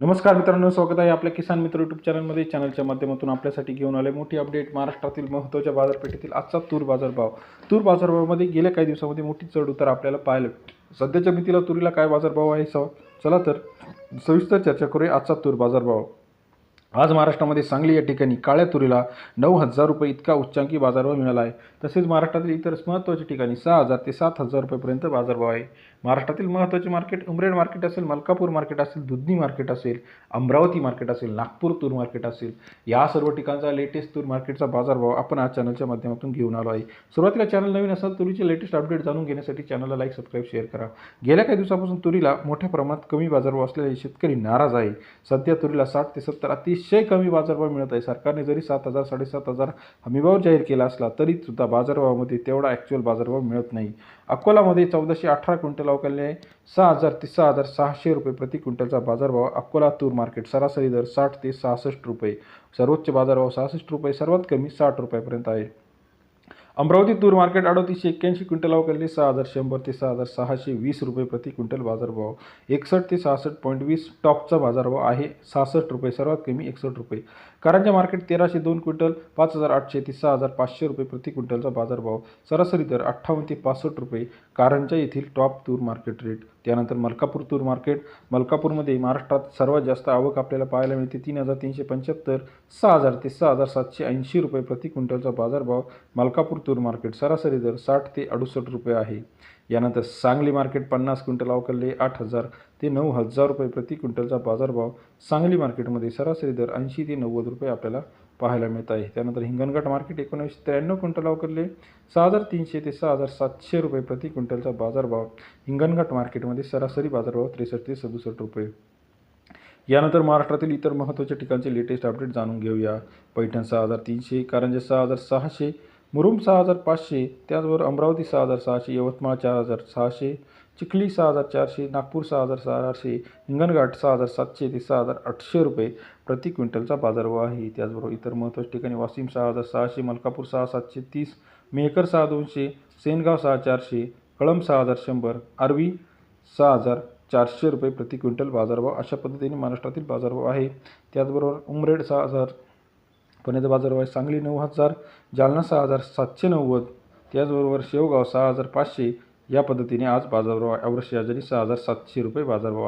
नमस्कार मित्रांनो स्वागत आहे आपल्या किसान मित्र यूट्यूब चॅनलमध्ये चॅनलच्या माध्यमातून आपल्यासाठी घेऊन आले मोठी अपडेट महाराष्ट्रातील महत्त्वाच्या बाजारपेठेतील आजचा तूर बाजारभाव. तूर बाजारभावामध्ये गेल्या काही दिवसामध्ये मोठी चढ उतार आपल्याला पाहायला सध्याच्या मितीला तुरीला काय बाजारभाव आहे स चला तर सविस्तर चर्चा करूया आजचा तूर बाजारभाव. आज महाराष्ट्रामध्ये सांगली या ठिकाणी काळ्या तुरीला नऊ हजार रुपये इतका उच्चांकी बाजारभाव मिळाला आहे. तसेच महाराष्ट्रातील इतर महत्त्वाच्या ठिकाणी सहा हजार ते सात हजार रुपयेपर्यंत बाजारभाव आहे. महाराष्ट्रातील महत्त्वाचे मार्केट उमरेड मार्केट असेल मलकापूर मार्केट असेल दुधनी मार्केट असेल अमरावती मार्केट असेल नागपूर तूर मार्केट असेल या सर्व ठिकाणचा लेटेस्ट तूर मार्केटचा बाजारभाव आपण आज चॅनलच्या माध्यमातून घेऊन आलो आहे. सुरुवातीला चॅनल नवीन असाल तुरीचे लेटेस्ट अपडेट जाणून घेण्यासाठी चॅनलला लाईक सबस्क्राईब शेअर करा. गेल्या काही दिवसापासून तुरीला मोठ्या प्रमाणात कमी बाजारभाव असलेले शेतकरी नाराज आहे. सध्या तुरीला साठ ते सत्तर अतिशय कमी बाजारभाव मिळत आहे. सरकारने जरी सात हजार साडेसात हजार हमीभाव जाहीर केला असला तरी सुद्धा बाजारभावामध्ये तेवढा ॲक्च्युअल बाजारभाव मिळत नाही. अकोलामध्ये चौदाशे अठरा क्विंटल अवकालने आहे. सहा हजार ते सहा हजार सहाशे रुपये प्रति क्विंटलचा बाजारभाव अकोला तूर मार्केट सरासरी दर साठ ते सहासष्ट रुपये. सर्वोच्च बाजारभाव सहासष्ट रुपये सर्वात कमी साठ रुपयापर्यंत आहे. अमरावती तूर मार्केट अडतीसशे एक्क्याऐंशी क्विंटल अवकालने सहा हजार शंभर ते सहा हजार सहाशे वीस रुपये प्रति क्विंटल बाजारभाव. एकसष्ट ते सहासष्ट पॉईंट वीस टॉपचा बाजारभाव आहे. सहासष्ट रुपये सर्वात कमी एकसष्ट रुपये. कारंजा मार्केट तेराशे दोन क्विंटल पाच हजार आठशे ते सहा हजार पाचशे रुपये प्रति क्विंटलचा बाजारभाव. सरासरी दर अठ्ठावन्न ते पासष्ट रुपये. कारंजा येथील टॉप तूर मार्केट रेट. त्यानंतर मलकापूर तूर मार्केट. मलकापूरमध्ये महाराष्ट्रात सर्वात जास्त आवक आपल्याला पाहायला मिळते तीन हजार तीनशे पंच्याहत्तर सहा हजार ते सहा हजार सातशे ऐंशी रुपये प्रति क्विंटलचा बाजारभाव. मलकापूर तूर मार्केट सरासरी दर साठ ते अडुसष्ट रुपये आहे. यानंतर सांगली मार्केट पन्नास क्विंटल अवकलले आठ हजार ते नऊ हजार रुपये प्रति क्विंटलचा बाजारभाव सांगली मार्केटमध्ये सरासरी दर ऐंशी ते नव्वद रुपये आपल्याला पाहायला मिळत आहे. त्यानंतर हिंगणघाट मार्केट एकोणीसशे त्र्याण्णव क्विंटल अवकलले सहा हजार तीनशे ते सहा हजार सातशे रुपये प्रति क्विंटलचा बाजारभाव हिंगणघाट मार्केटमध्ये सरासरी बाजारभाव त्रेसष्ट ते सदुसष्ट रुपये. यानंतर महाराष्ट्रातील इतर महत्त्वाच्या ठिकाणचे लेटेस्ट अपडेट जाणून घेऊया. पैठण सहा हजार तीनशे कारंजे सहा हजार सहाशे मुरुम सहा हजार पाचशे त्याचबरोबर अमरावती सहा हजार सहाशे यवतमाळ चार हजार सहाशे चिखली सहा हजार चारशे नागपूर सहा हजार सहाशे हिंगणघाट सहा हजार सातशे ते सहा हजार आठशे रुपये प्रति क्विंटलचा बाजारभाव आहे त्याचबरोबर इतर महत्त्वाच्या ठिकाणी वाशिम सहा हजार सहाशे मलकापूर सहा सातशे तीस मेहकर सहा दोनशे सेनगाव सहा चारशे कळंब सहा हजार शंभर आरवी सहा हजार चारशे रुपये प्रति क्विंटल बाजारभाव अशा पद्धतीने महाराष्ट्रातील बाजारभाव आहे त्याचबरोबर उमरेड सहा हजार पुण्याचा बाजारभाव आहे सांगली नऊ हजार जालना सहा हजार सातशे नव्वद त्याचबरोबर शेवगाव सहा हजार पाचशे या पद्धतीने आज बाजारभाव आहे. औरंगाबाद सहा हजार सातशे रुपये बाजारभाव आहे.